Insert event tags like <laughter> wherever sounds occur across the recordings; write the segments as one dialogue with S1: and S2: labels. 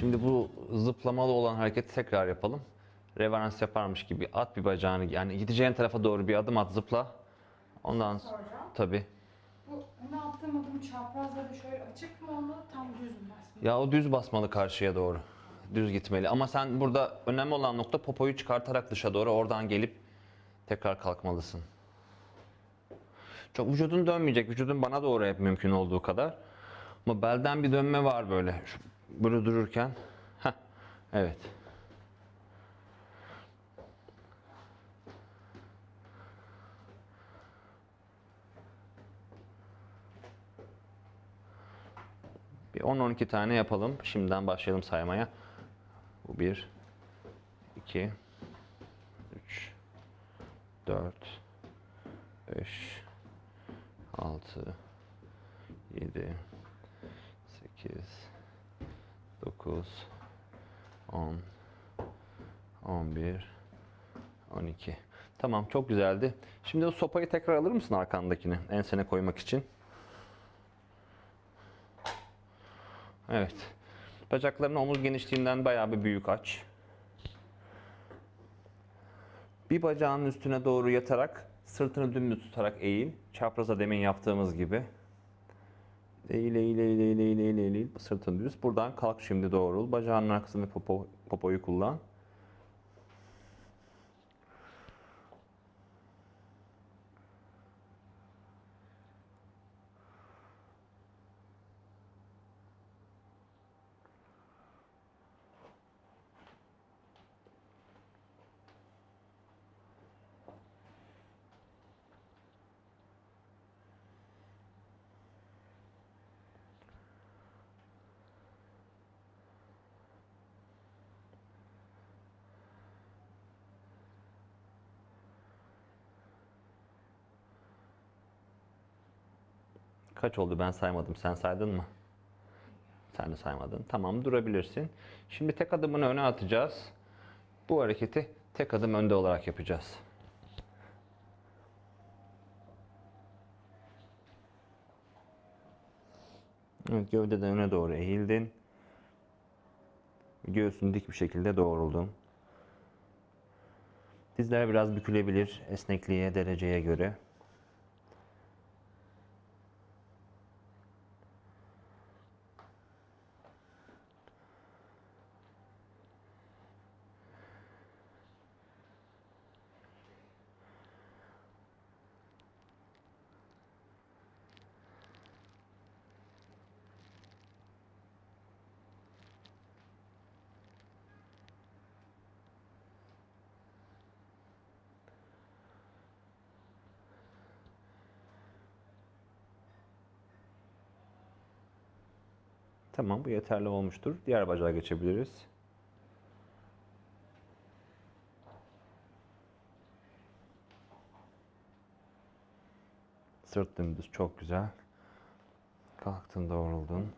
S1: Şimdi bu zıplamalı olan hareketi tekrar yapalım. Reverans yaparmış gibi at bir bacağını yani gideceğin tarafa doğru bir adım at zıpla. Ondan sonra tabii.
S2: Bu öne attığım adım çaprazları şöyle açık mı olmalı, tam düz mü basmalı?
S1: Ya o düz basmalı karşıya doğru. Düz gitmeli. Ama sen burada önemli olan nokta popoyu çıkartarak dışa doğru oradan gelip tekrar kalkmalısın. Çok vücudun dönmeyecek. Vücudun bana doğru hep mümkün olduğu kadar. Ama belden bir dönme var böyle. Şu, böyle dururken. Heh, evet. Bir 10-12 tane yapalım. Şimdiden başlayalım saymaya. Bu 1, 2, 3, 4, 5, 6, 7, 8, 9, 10, 11, 12. Tamam çok güzeldi. Şimdi o sopayı tekrar alır mısın arkandakini ensene koymak için? Evet. Bacaklarını omuz genişliğinden bayağı bir büyük aç. Bir bacağının üstüne doğru yatarak sırtını dümdüz tutarak eğil. Çapraza demin yaptığımız gibi. Eğil, eğil, eğil, eğil, eğil, eğil, eğil. Sırtın düz. Buradan kalk şimdi doğrul. Bacağının arkasını popo, popoyu kullan. Kaç oldu ben saymadım. Sen saydın mı? Sen de saymadın. Tamam durabilirsin. Şimdi tek adımını öne atacağız. Bu hareketi tek adım önde olarak yapacağız. Evet gövdeden öne doğru eğildin. Göğsün dik bir şekilde doğruldun. Dizler biraz bükülebilir esnekliğe, dereceye göre. Tamam bu yeterli olmuştur. Diğer bacağa geçebiliriz. Sırt dümdüz çok güzel. Kalktın doğruldun.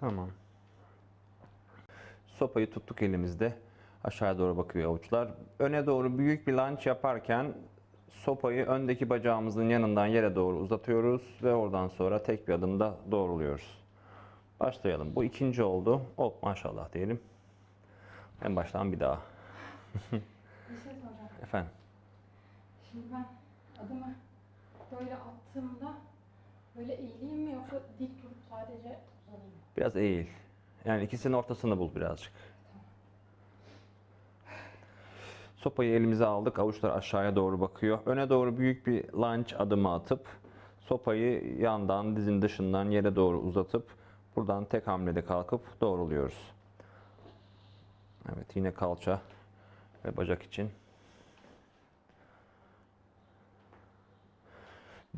S1: Tamam. Sopayı tuttuk elimizde. Aşağıya doğru bakıyor avuçlar. Öne doğru büyük bir lunge yaparken sopayı öndeki bacağımızın yanından yere doğru uzatıyoruz ve oradan sonra tek bir adımda doğruluyoruz. Başlayalım. Bu ikinci oldu. Hop maşallah diyelim. En baştan bir daha. <laughs>
S2: Bir şey soracağım.
S1: Efendim.
S2: Şimdi ben adımı böyle attığımda böyle eğileyim mi yoksa dik durup sadece uzanayım mı?
S1: Biraz eğil. Yani ikisinin ortasını bul birazcık. Sopayı elimize aldık. Avuçlar aşağıya doğru bakıyor. Öne doğru büyük bir lunge adımı atıp Sopayı yandan, dizin dışından yere doğru uzatıp buradan tek hamlede kalkıp doğruluyoruz. Evet yine kalça ve bacak için.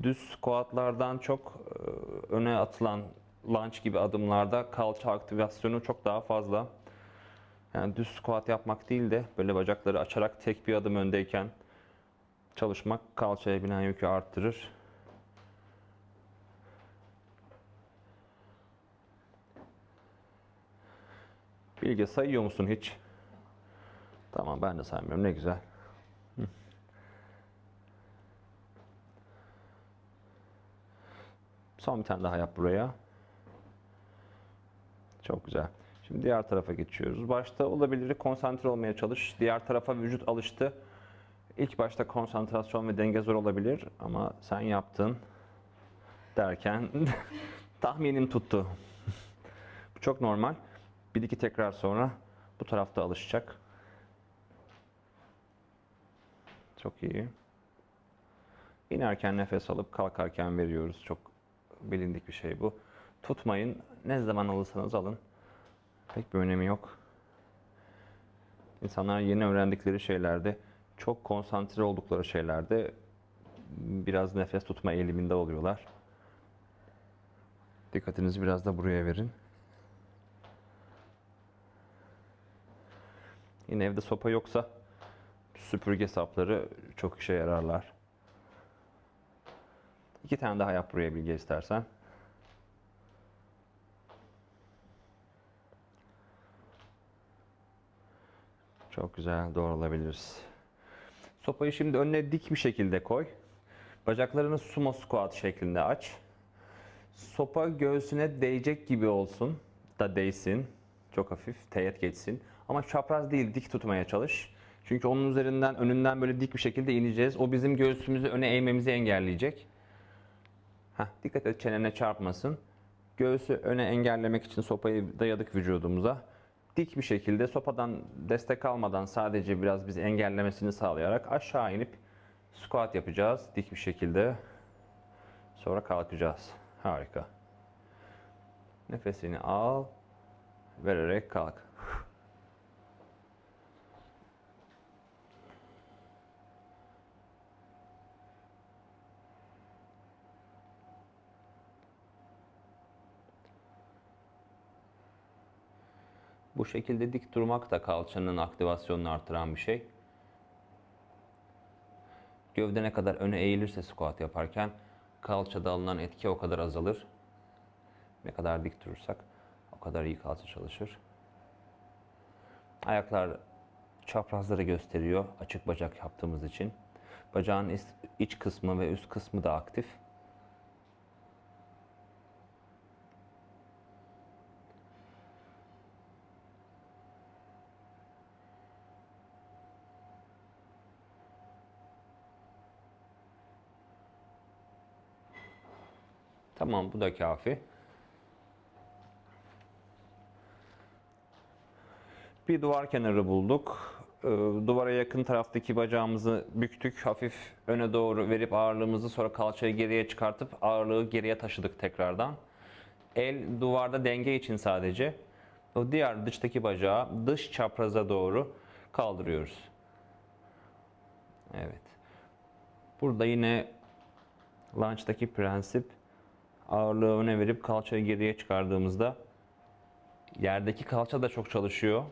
S1: Düz squatlardan çok e, öne atılan lunge gibi adımlarda kalça aktivasyonu çok daha fazla. Yani düz squat yapmak değil de böyle bacakları açarak tek bir adım öndeyken çalışmak kalçaya binen yükü arttırır. Bilge sayıyor musun hiç? Tamam ben de saymıyorum ne güzel. Son bir tane daha yap buraya. Çok güzel. Şimdi diğer tarafa geçiyoruz. Başta olabilir konsantre olmaya çalış. Diğer tarafa vücut alıştı. İlk başta konsantrasyon ve denge zor olabilir ama sen yaptın derken <laughs> tahminim tuttu. <laughs> Bu çok normal. Bir iki tekrar sonra bu tarafta alışacak. Çok iyi. İnerken nefes alıp kalkarken veriyoruz. Çok bilindik bir şey bu. Tutmayın. Ne zaman alırsanız alın. Pek bir önemi yok. İnsanlar yeni öğrendikleri şeylerde, çok konsantre oldukları şeylerde biraz nefes tutma eğiliminde oluyorlar. Dikkatinizi biraz da buraya verin. Yine evde sopa yoksa süpürge sapları çok işe yararlar. İki tane daha yap buraya bilgi istersen. Çok güzel doğrulabiliriz. Sopayı şimdi önüne dik bir şekilde koy. Bacaklarını sumo squat şeklinde aç. Sopa göğsüne değecek gibi olsun da değsin. Çok hafif teğet geçsin. Ama çapraz değil dik tutmaya çalış. Çünkü onun üzerinden önünden böyle dik bir şekilde ineceğiz. O bizim göğsümüzü öne eğmemizi engelleyecek. Heh, dikkat et çenene çarpmasın. Göğsü öne engellemek için sopayı dayadık vücudumuza. Dik bir şekilde sopadan destek almadan sadece biraz bizi engellemesini sağlayarak aşağı inip squat yapacağız dik bir şekilde. Sonra kalkacağız. Harika. Nefesini al. Vererek kalk. Bu şekilde dik durmak da kalçanın aktivasyonunu artıran bir şey. Gövde ne kadar öne eğilirse squat yaparken kalçada alınan etki o kadar azalır. Ne kadar dik durursak o kadar iyi kalça çalışır. Ayaklar çaprazları gösteriyor açık bacak yaptığımız için. Bacağın iç kısmı ve üst kısmı da aktif. Tamam bu da kafi. Bir duvar kenarı bulduk. Ee, Duvara yakın taraftaki bacağımızı büktük. Hafif öne doğru verip ağırlığımızı sonra kalçayı geriye çıkartıp ağırlığı geriye taşıdık tekrardan. El duvarda denge için sadece. O diğer dıştaki bacağı dış çapraza doğru kaldırıyoruz. Evet. Burada yine lunge'daki prensip ağırlığı öne verip kalçayı geriye çıkardığımızda yerdeki kalça da çok çalışıyor.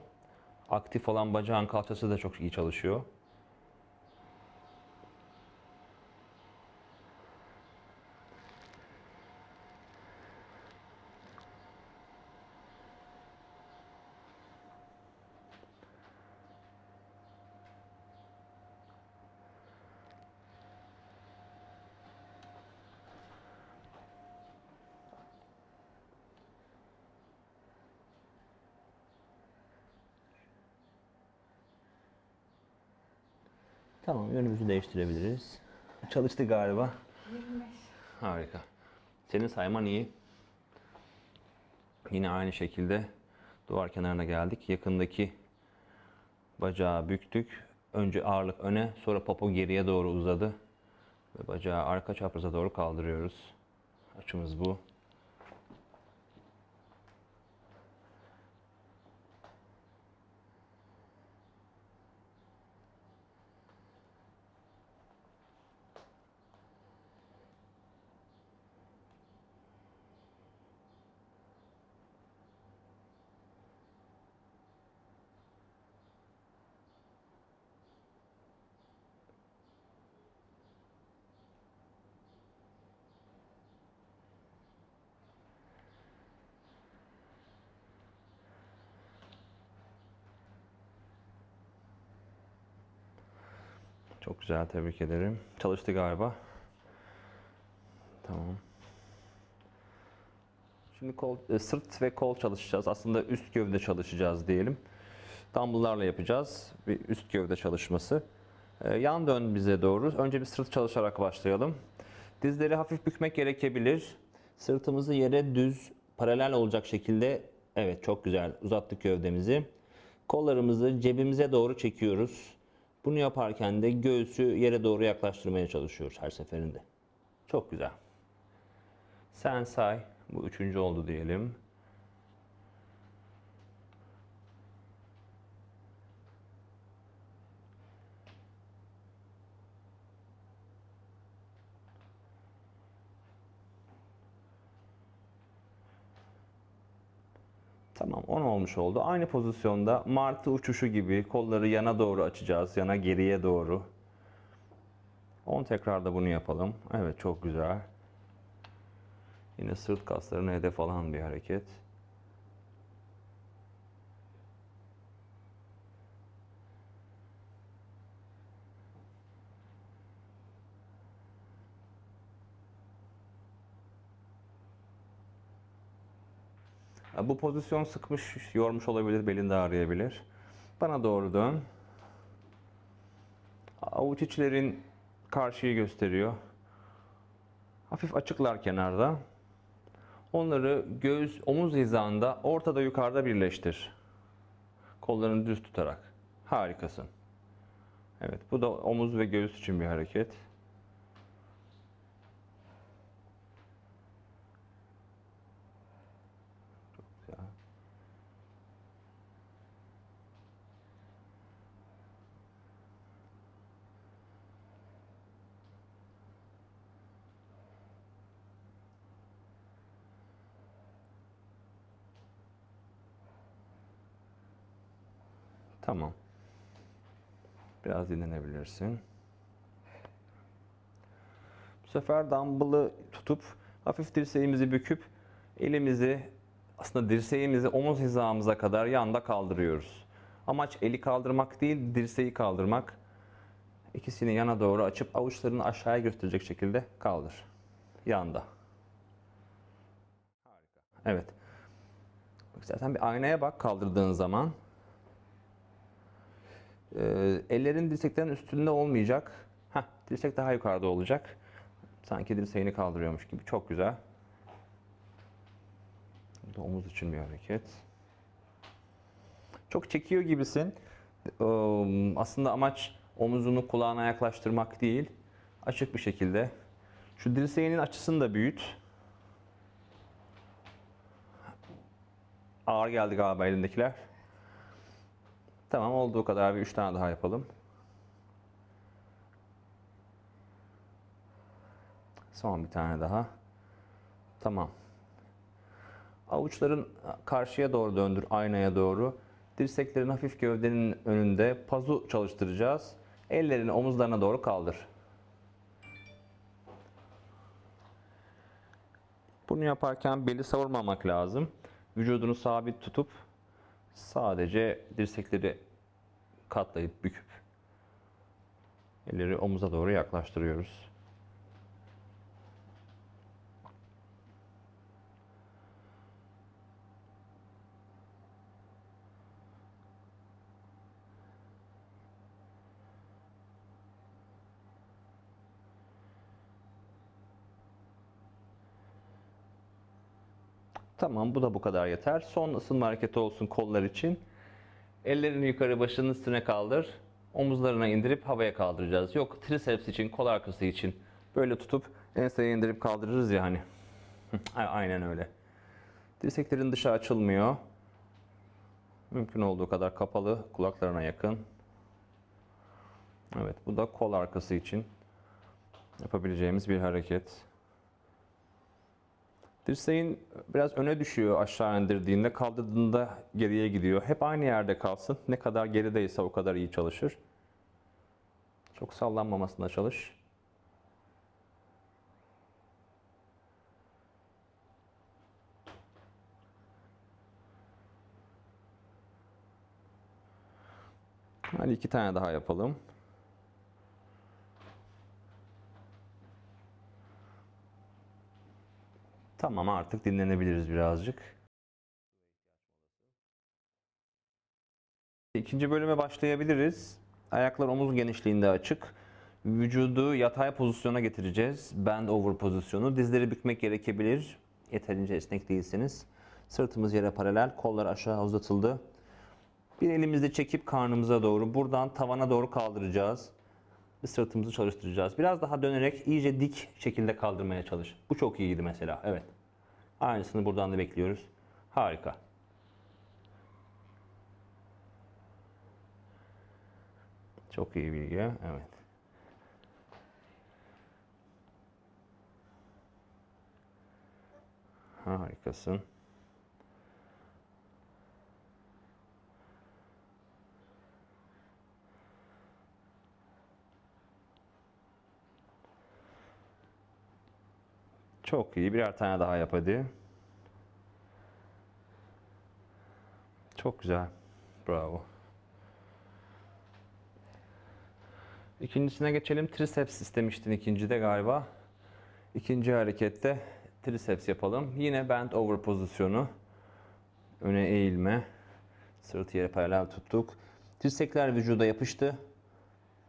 S1: Aktif olan bacağın kalçası da çok iyi çalışıyor. Tamam yönümüzü değiştirebiliriz. Çalıştı galiba.
S2: 25.
S1: Harika. Senin sayman iyi. Yine aynı şekilde duvar kenarına geldik. Yakındaki bacağı büktük. Önce ağırlık öne, sonra popo geriye doğru uzadı. Ve bacağı arka çapraza doğru kaldırıyoruz. Açımız bu. Çok güzel tebrik ederim. Çalıştı galiba. Tamam. Şimdi kol, e, sırt ve kol çalışacağız. Aslında üst gövde çalışacağız diyelim. Dumbbell'larla yapacağız. Bir üst gövde çalışması. E, yan dön bize doğru. Önce bir sırt çalışarak başlayalım. Dizleri hafif bükmek gerekebilir. Sırtımızı yere düz, paralel olacak şekilde evet çok güzel uzattık gövdemizi. Kollarımızı cebimize doğru çekiyoruz. Bunu yaparken de göğsü yere doğru yaklaştırmaya çalışıyoruz her seferinde. Çok güzel. Sen say. Bu üçüncü oldu diyelim. Tamam 10 olmuş oldu. Aynı pozisyonda martı uçuşu gibi kolları yana doğru açacağız. Yana geriye doğru. 10 tekrar da bunu yapalım. Evet çok güzel. Yine sırt kaslarına hedef alan bir hareket. Bu pozisyon sıkmış, yormuş olabilir, belin de ağrıyabilir. Bana doğru dön. Avuç içlerin karşıyı gösteriyor. Hafif açıklar kenarda. Onları göğüs, omuz hizasında, ortada yukarıda birleştir. Kollarını düz tutarak. Harikasın. Evet, bu da omuz ve göğüs için bir hareket. Tamam. Biraz dinlenebilirsin. Bu sefer dumbbell'ı tutup hafif dirseğimizi büküp elimizi aslında dirseğimizi omuz hizamıza kadar yanda kaldırıyoruz. Amaç eli kaldırmak değil, dirseği kaldırmak. İkisini yana doğru açıp avuçlarını aşağıya gösterecek şekilde kaldır. Yanda. Harika. Evet. Bak zaten bir aynaya bak kaldırdığın zaman. Ee, ellerin dirseklerin üstünde olmayacak. Heh, dirsek daha yukarıda olacak. Sanki dirseğini kaldırıyormuş gibi. Çok güzel. Bu da omuz için bir hareket. Çok çekiyor gibisin. Ee, Aslında amaç omuzunu kulağına yaklaştırmak değil. Açık bir şekilde. Şu dirseğinin açısını da büyüt. Ağır geldi galiba elindekiler. Tamam olduğu kadar bir üç tane daha yapalım. Son bir tane daha. Tamam. Avuçların karşıya doğru döndür, aynaya doğru. Dirseklerin hafif gövdenin önünde pazu çalıştıracağız. Ellerini omuzlarına doğru kaldır. Bunu yaparken beli savurmamak lazım. Vücudunu sabit tutup sadece dirsekleri katlayıp büküp elleri omuza doğru yaklaştırıyoruz. Tamam bu da bu kadar yeter. Son ısınma hareketi olsun kollar için. Ellerini yukarı başının üstüne kaldır. Omuzlarına indirip havaya kaldıracağız. Yok triceps için, kol arkası için böyle tutup enseye indirip kaldırırız ya hani. <laughs> Aynen öyle. Dirseklerin dışı açılmıyor. Mümkün olduğu kadar kapalı, kulaklarına yakın. Evet, bu da kol arkası için yapabileceğimiz bir hareket. Dirseğin biraz öne düşüyor aşağı indirdiğinde, kaldırdığında geriye gidiyor. Hep aynı yerde kalsın. Ne kadar gerideyse o kadar iyi çalışır. Çok sallanmamasına çalış. Hadi iki tane daha yapalım. Tamam artık dinlenebiliriz birazcık. İkinci bölüme başlayabiliriz. Ayaklar omuz genişliğinde açık. Vücudu yatay pozisyona getireceğiz. Bend over pozisyonu. Dizleri bükmek gerekebilir. Yeterince esnek değilseniz. Sırtımız yere paralel. Kollar aşağı uzatıldı. Bir elimizle çekip karnımıza doğru, buradan tavana doğru kaldıracağız. Ve sırtımızı çalıştıracağız. Biraz daha dönerek iyice dik şekilde kaldırmaya çalış. Bu çok iyiydi mesela. Evet. Aynısını buradan da bekliyoruz. Harika. Çok iyi bilgi. Evet. Harikasın. Çok iyi. Birer tane daha yap hadi. Çok güzel. Bravo. İkincisine geçelim. Triceps istemiştin ikincide galiba. İkinci harekette triceps yapalım. Yine bend over pozisyonu. Öne eğilme. Sırt yere paralel tuttuk. Dirsekler vücuda yapıştı.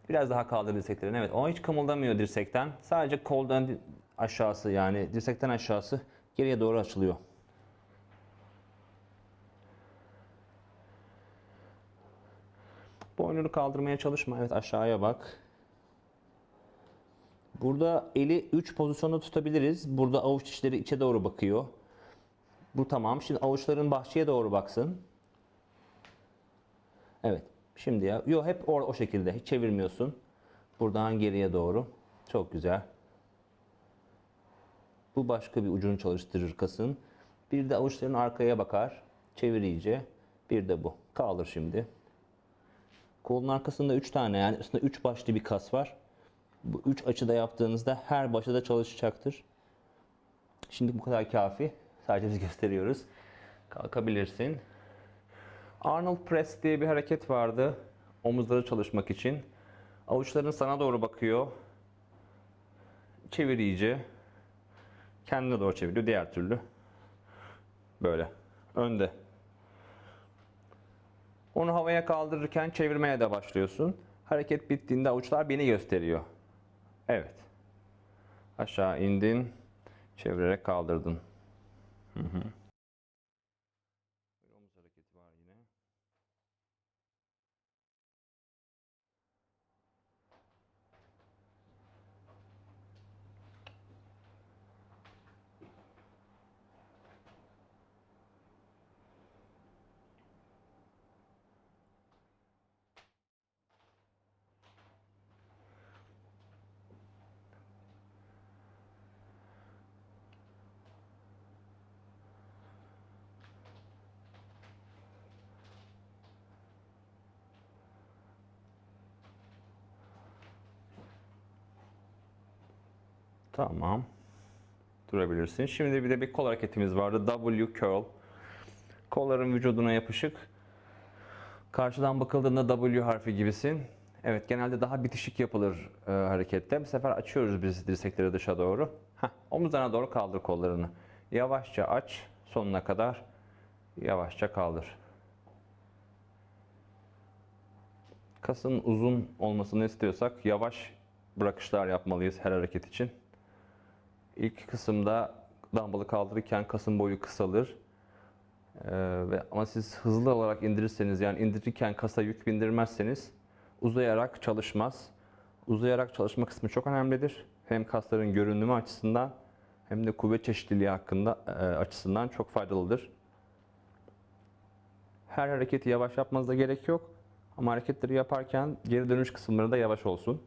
S1: Biraz daha kaldır dirseklerini. Evet o hiç kımıldamıyor dirsekten. Sadece koldan aşağısı yani dirsekten aşağısı geriye doğru açılıyor. Boynunu kaldırmaya çalışma. Evet aşağıya bak. Burada eli 3 pozisyonda tutabiliriz. Burada avuç içleri içe doğru bakıyor. Bu tamam. Şimdi avuçların bahçeye doğru baksın. Evet. Şimdi ya. Yo hep or o şekilde. Hiç çevirmiyorsun. Buradan geriye doğru. Çok güzel. Bu başka bir ucunu çalıştırır kasın. Bir de avuçların arkaya bakar. Çevir iyice. Bir de bu. Kaldır şimdi. Kolun arkasında 3 tane yani aslında 3 başlı bir kas var. Bu 3 açıda yaptığınızda her başta da çalışacaktır. Şimdi bu kadar kafi. Sadece biz <laughs> gösteriyoruz. Kalkabilirsin. Arnold Press diye bir hareket vardı. Omuzları çalışmak için. Avuçların sana doğru bakıyor. Çevir iyice. Kendine doğru çeviriyor diğer türlü. Böyle. Önde. Onu havaya kaldırırken çevirmeye de başlıyorsun. Hareket bittiğinde avuçlar beni gösteriyor. Evet. Aşağı indin. Çevirerek kaldırdın. Hı hı. Bir omuz hareketi var yine. Tamam. Durabilirsin. Şimdi bir de bir kol hareketimiz vardı. W curl. Kolların vücuduna yapışık. Karşıdan bakıldığında W harfi gibisin. Evet genelde daha bitişik yapılır e, harekette. Bu sefer açıyoruz biz dirsekleri dışa doğru. Heh, omuzlarına doğru kaldır kollarını. Yavaşça aç sonuna kadar. Yavaşça kaldır. Kasın uzun olmasını istiyorsak yavaş bırakışlar yapmalıyız her hareket için. İlk kısımda dumbbell'ı kaldırırken kasın boyu kısalır. Ee, ve ama siz hızlı olarak indirirseniz yani indirirken kasa yük bindirmezseniz uzayarak çalışmaz. Uzayarak çalışma kısmı çok önemlidir. Hem kasların görünümü açısından hem de kuvvet çeşitliliği hakkında e, açısından çok faydalıdır. Her hareketi yavaş yapmanıza gerek yok. Ama hareketleri yaparken geri dönüş kısımları da yavaş olsun.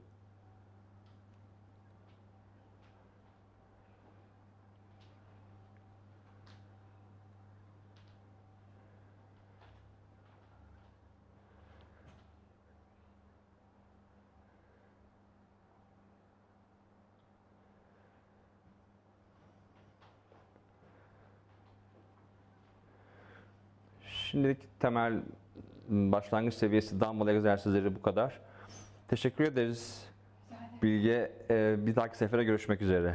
S1: Şimdilik temel m, başlangıç seviyesi dumbbell egzersizleri bu kadar. Teşekkür ederiz. Bilge, bir dahaki sefere görüşmek üzere.